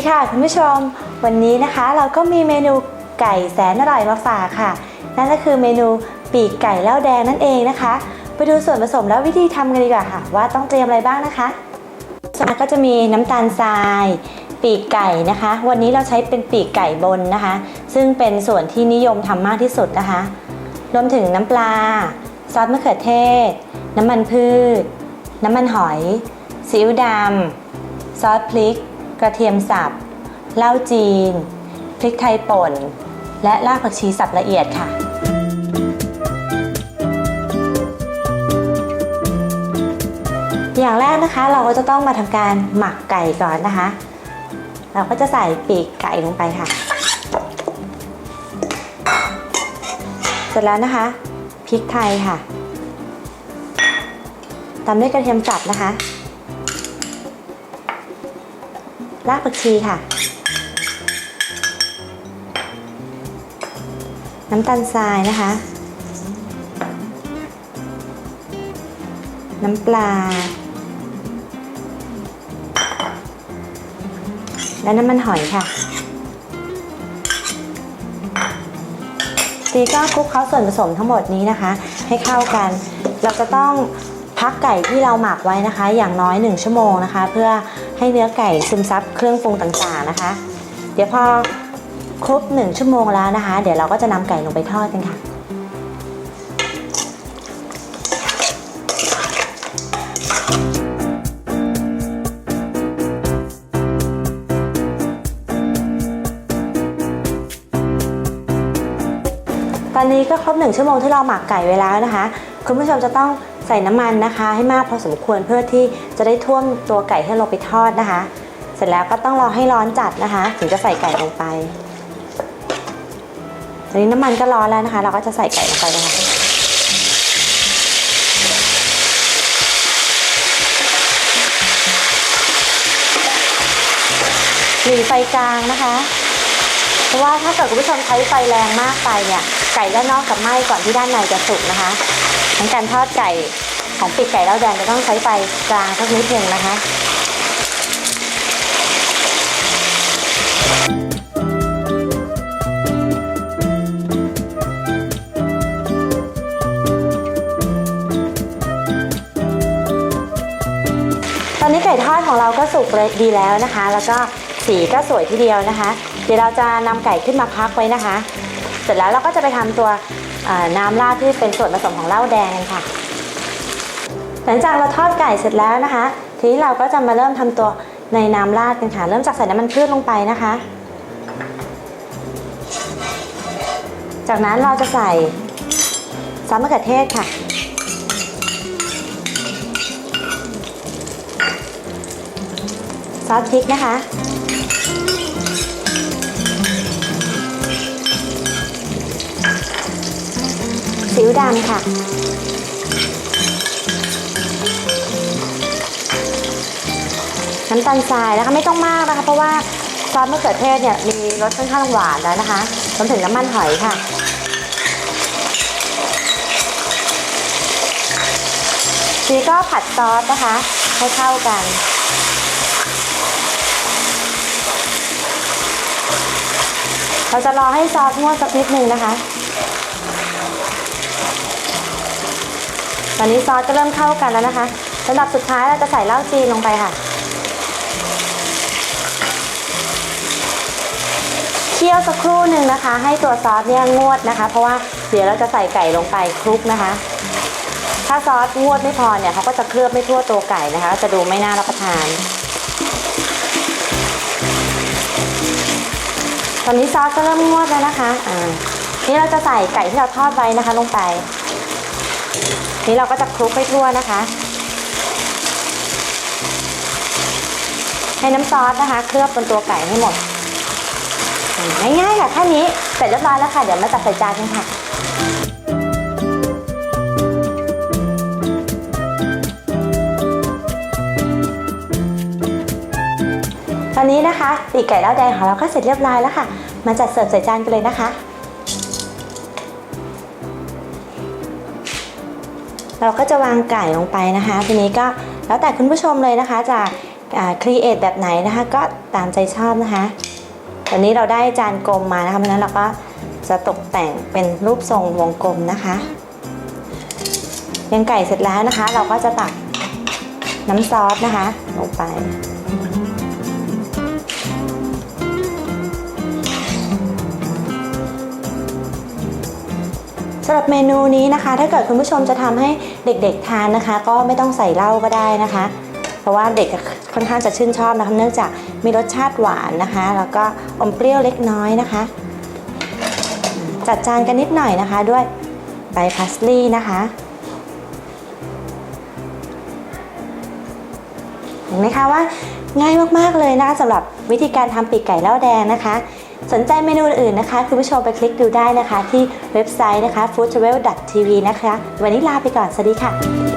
ดีค่ะคุณผู้ชม วันนี้นะคะเราก็มีเมนูไก่แสนอร่อยมาฝากค่ะ นั่นก็คือเมนูปีกไก่เหล้าแดงนั่นเองนะคะ ไปดูส่วนผสมและวิธีทำกันดีกว่าค่ะ ว่าต้องเตรียมอะไรบ้างนะคะส่วนมากก็จะมีน้ำตาลทราย ปีกไก่นะคะ วันนี้เราใช้เป็นปีกไก่บนนะคะ ซึ่งเป็นส่วนที่นิยมทำมากที่สุดนะคะ รวมถึงน้ำปลา ซอสมะเขือเทศ น้ำมันพืช น้ำมันหอยซีอิ๊วดำซอสพริก กระเทียมสับเหล้าจีน พริกไทยป่น และรากผักชีสับละเอียดค่ะ อย่างแรกนะคะเราก็จะต้องมาทำการหมักไก่ก่อนนะคะ เราก็จะใส่ปีกไก่ลงไปค่ะ เสร็จแล้วนะคะพริกไทยค่ะตามด้วยกระเทียมสับนะคะ รากผักชีค่ะ น้ำตาลทรายนะคะ น้ำปลา และน้ำมันหอยค่ะตีก็คลุกเคล้าส่วนผสมทั้งหมดนี้นะคะ ให้เข้ากัน เราจะต้อง พักไก่ที่เราหมักไว้นะคะ อย่างน้อย 1 ชั่วโมงนะคะ เพื่อให้เนื้อไก่ซึมซับเครื่องปรุงต่างๆนะคะ เดี๋ยวพอครบ 1 ชั่วโมงแล้วนะคะ เดี๋ยวเราก็จะนำไก่ลงไปทอดกันค่ะตอนนี้ก็ครบหนึ่งชั่วโมงที่เราหมักไก่ไว้แล้วนะคะ คุณผู้ชมจะต้อง ใส่น้ำมันนะคะ ให้มากพอสมควรเพื่อที่จะได้ท่วมตัวไก่ที่เราไปทอดนะคะ เสร็จแล้วก็ต้องรอให้ร้อนจัดนะคะ ถึงจะใส่ไก่ลงไปตอนนี้น้ำมันก็ร้อนแล้วนะคะ เราก็จะใส่ไก่ลงไปเลยค่ะหลีไฟกลางนะคะ เพราะว่าถ้าเกิดคุณผู้ชมใช้ไฟแรงมากไปเนี่ยไก่ด้านนอกกับไหม้ก่อนที่ด้านในจะสุกนะคะทั้งการทอดไก่ของปีกไก่แล้วแดงจะต้องใช้ไฟกลางสักนิดหนึ่งนะคะตอนนี้ไก่ทอดของเราก็สุกเลยดีแล้วนะคะ แล้วก็ สีก็สวยทีเดียวนะคะ เดี๋ยวเราจะนำไก่ขึ้นมาพักไว้นะคะ เสร็จแล้วเราก็จะไปทำตัวน้ำราดที่เป็นส่วนผสมของเหล้าแดงค่ะ หลังจากเราทอดไก่เสร็จแล้วนะคะ ทีนี้เราก็จะมาเริ่มทำตัวในน้ำราดกันค่ะ เริ่มจากใส่น้ำมันพืชลงไปนะคะ จากนั้นเราจะใส่ซอสมะเขือเทศค่ะซอสพริกนะคะ อิ๊วดำค่ะ น้ำตาลทรายนะคะไม่ต้องมากนะคะ เพราะว่าซอสมะเขือเทศเนี่ยมีรสค่อนข้างหวานแล้วนะคะรวมถึงน้ำมันหอยค่ะทีนี้ก็ผัดซอสนะคะ ให้เข้ากันเราจะรอให้ซอสงวดสักนิดนึงนะคะ ตอนนี้ซอสก็เริ่มเข้ากันแล้วนะคะสำหรับสุดท้ายเราจะใส่เหล้าจีนลงไปค่ะ เคี่ยวสักครู่หนึ่งนะคะ ให้ตัวซอสเนี่ยงวดนะคะ เพราะว่าเดี๋ยวเราจะใส่ไก่ลงไปคลุกนะคะ ถ้าซอสงวดไม่พอเนี่ยเขาก็จะเคลือบไม่ทั่วตัวไก่นะคะ จะดูไม่น่ารับประทานตอนนี้ซอสก็เริ่มงวดแล้วนะคะ อ่า นี่เราจะใส่ไก่ที่เราทอดไว้นะคะลงไป นี่เราก็จะคลุกให้ทั่วนะคะ ให้น้ำซอสนะคะ เคลือบบนตัวไก่ให้หมดง่ายๆค่ะแค่นี้เสร็จเรียบร้อยแล้วค่ะเดี๋ยวมาจัดใส่จานกันค่ะตอนนี้นะคะปีกไก่เหล้าแดงของเราก็เสร็จเรียบร้อยแล้วค่ะ มาจัดเสิร์ฟใส่จานกันเลยนะคะ เราก็จะวางไก่ลงไปนะคะ ทีนี้ก็แล้วแต่คุณผู้ชมเลยนะคะจะครีเอทแบบไหนนะคะ ก็ตามใจชอบนะคะตอนนี้เราได้จานกลมมานะคะเพราะนั้นเราก็จะตกแต่งเป็นรูปทรงวงกลมนะคะยังไก่เสร็จแล้วนะคะ เราก็จะตักน้ำซอสนะคะ ลงไป รับเมนูนี้นะคะ ถ้าเกิดคุณผู้ชมจะทำให้เด็กๆทานนะคะ ก็ไม่ต้องใส่เหล้าก็ได้นะคะ เพราะว่าเด็กค่อนข้างจะชื่นชอบนะคะเนื่องจากมีรสชาติหวานนะคะ แล้วก็อมเปรี้ยวเล็กน้อยนะคะ จัดจานกันนิดหน่อยนะคะด้วยใบพาสลีย์นะคะเห็นไหมคะว่าง่ายมากๆเลยนะคะสำหรับวิธีการทำปีกไก่เล่าแดงนะคะ สนใจเมนูอื่นนะคะ คุณผู้ชมไปคลิกดูได้นะคะ ที่เว็บไซต์นะคะ foodtravel.tv นะคะ วันนี้ลาไปก่อน สวัสดีค่ะ